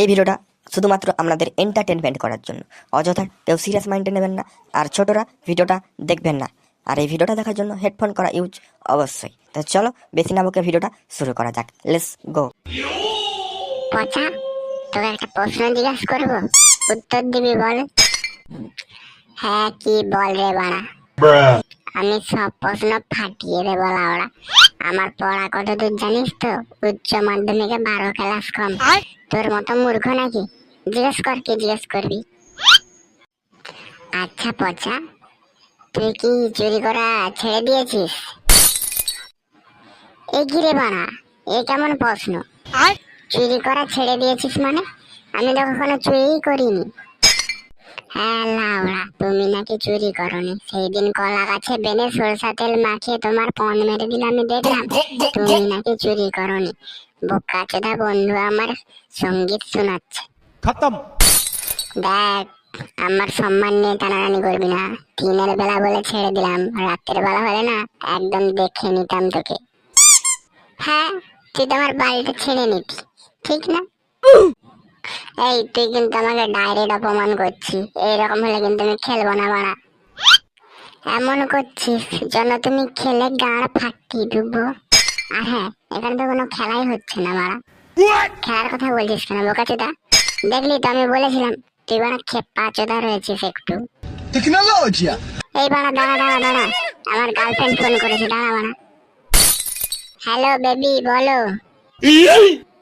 এই ভিডিওটা শুধুমাত্র আপনাদের এন্টারটেনমেন্ট করার জন্য। অযথা কেউ সিরিয়াস মাইন্ডে নেবেন না আর ছোটরা ভিডিওটা দেখবেন না। আর এই ভিডিওটা দেখার জন্য হেডফোন করা ইউজ অবশ্যই। তো চলো বেশি না বকে ভিডিওটা শুরু করা যাক। লেটস গো পচা তোকে একটা প্রশ্ন জিজ্ঞাসা করব? উত্তর দিবি বল। হ্যাঁ কি বল রে বাড়া? আমি সব প্রশ্ন ফাটিয়ে দেবো লাউড়া। আমার পড়া কত দূর জানিস তো? উচ্চ মাধ্যমিকে বারো ক্লাস কম। তোর মতো মূর্খ নাকি? জিজ্ঞেস কর কি জিজ্ঞেস করবি। আচ্ছা পচা তুই কি চুরি করা ছেড়ে দিয়েছিস? এ ঘিরে বাড়া? এ কেমন প্রশ্ন? চুরি করা ছেড়ে দিয়েছিস মানে? আমি তো কখনো চুরিই করিনি। হ্যাঁ লেওড়া তুমি নাকি চুরি করনি। সেইদিন কলা গাছে বেনে সরষা তেল মাখিয়ে তোমার পণ মেরে দিলাম আমি দেখলাম তুমি নাকি চুরি করনি। বোকা বন্ধু আমার সংগীত শোনাচ্ছে। খতম। দেখ আমার সম্মান নিয়ে টানাটানি করবি না। দিনের বেলা বলে ছেড়ে দিলাম রাতের বেলা হলে না একদম দেখে নিতাম তোকে। হ্যাঁ তুই তোমার বাড়িতে বাড়িটা ছেড়ে নিতি ঠিক না? এই তুই কিন্তু আমাকে ডাইরেক্ট অপমান করছিস। এইরকম হলে কিন্তু আমি খেলব না বাড়া। এমন করছিস যেন তুমি খেলে গাড় ফাটিয়ে দেবো। আর হ্যাঁ এখানে তো কোনো খেলাই হচ্ছে না বাড়া। খেলার কথা বলছিস কেন বোকা চোদা দেখলি তো আমি বলেছিলাম তুই বাড়া খেপা চোদা রয়েছিস একটু। এই বাড়া দাঁড়া দাঁড়া দাঁড়া। আমার গার্লফ্রেন্ড ফোন করেছে দাঁড়া বাড়া। হ্যালো বেবি বলো।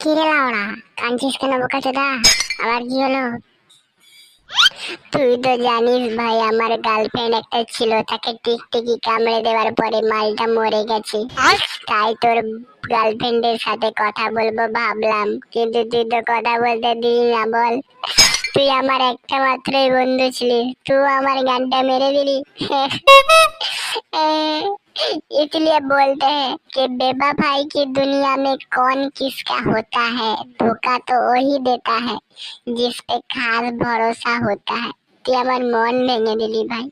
কিরে লাউড়া, কাঁদছিস কেন বোকা চোদা? আবার কি হলো? তুই তো জানিস ভাই, আমার গার্লফ্রেন্ড একটা ছিল, তাকে টিকটিকি কামড়ে দেওয়ার পরে মালটা মরে গেছে। তাই তোর গার্লফ্রেন্ডের সাথে কথা বলব ভাবলাম, কিন্তু তুই তো কথা বলতে দিলি না, বল। তুই আমার একটা মাত্রই বন্ধু ছিলি তুই আমার গানটা মেরে দিলি इसलिए बोलते हैं कि बेवफाई की दुनिया में कौन किसका होता है धोखा तो वही देता है जिस पे खास भरोसा होता है তুই আমার মন ভেঙে দিলি ভাই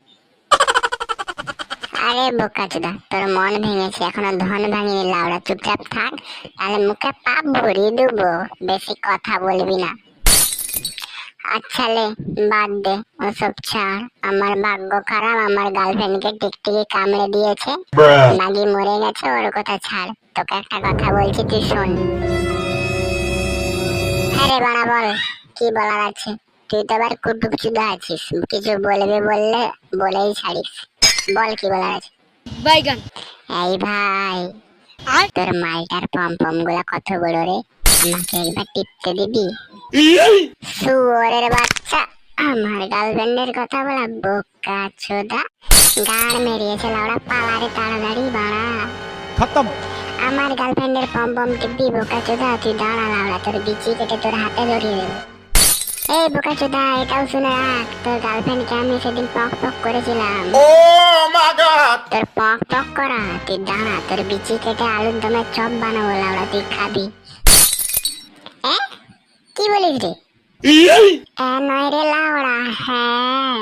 আরে বোকা চোদা তোর মন ভেঙেছে এখনো ধন ভাঙিনি লাউড়া চুপচাপ থাক তাহলে মুখে পাপ ভরিয়ে দেবো বেশি কথা বলবি না আচ্ছা লে বাদ দে ওসব ছাড়। আমার ভাগ্য খারাপ আমার গার্লফ্রেন্ডকে টিকটিকি কামড়ে দিয়েছে. নাগি মরে গেছে ওর কথা ছাড়। তোকে একটা কথা বলছি তুই শোন। হ্যাঁ রে বাড়া বল কি বলার আছে? তুই তো আবার কুটুক চুদা আছিস। কিছু বলবি বললে বলেই ছাড়িস। বল কি বলার আছে? বাইগান। এই ভাই আর? তোর মালটার পম পমগুলা কত বড় রে? আমার গার্লফ্রেন্ডের পম পম টিপবি বোকা চোদা তুই দাঁড়া লাউড়া তোর বিচি কেটে তোর হাতে ধরিয়ে দেবো। এই বোকা চোদা এটাও শুনে রাখ তোর গার্লফ্রেন্ডকে আমি সেদিন পক পক করেছিলাম। তোর পক পক করা তুই দাঁড়া তোর বিচি কেটে আলুর দমে চপ বানাবো লাউড়া তুই খাবি। কি বলিস রে? ইয়ে! নয় রে লাউড়া হ্যাঁ।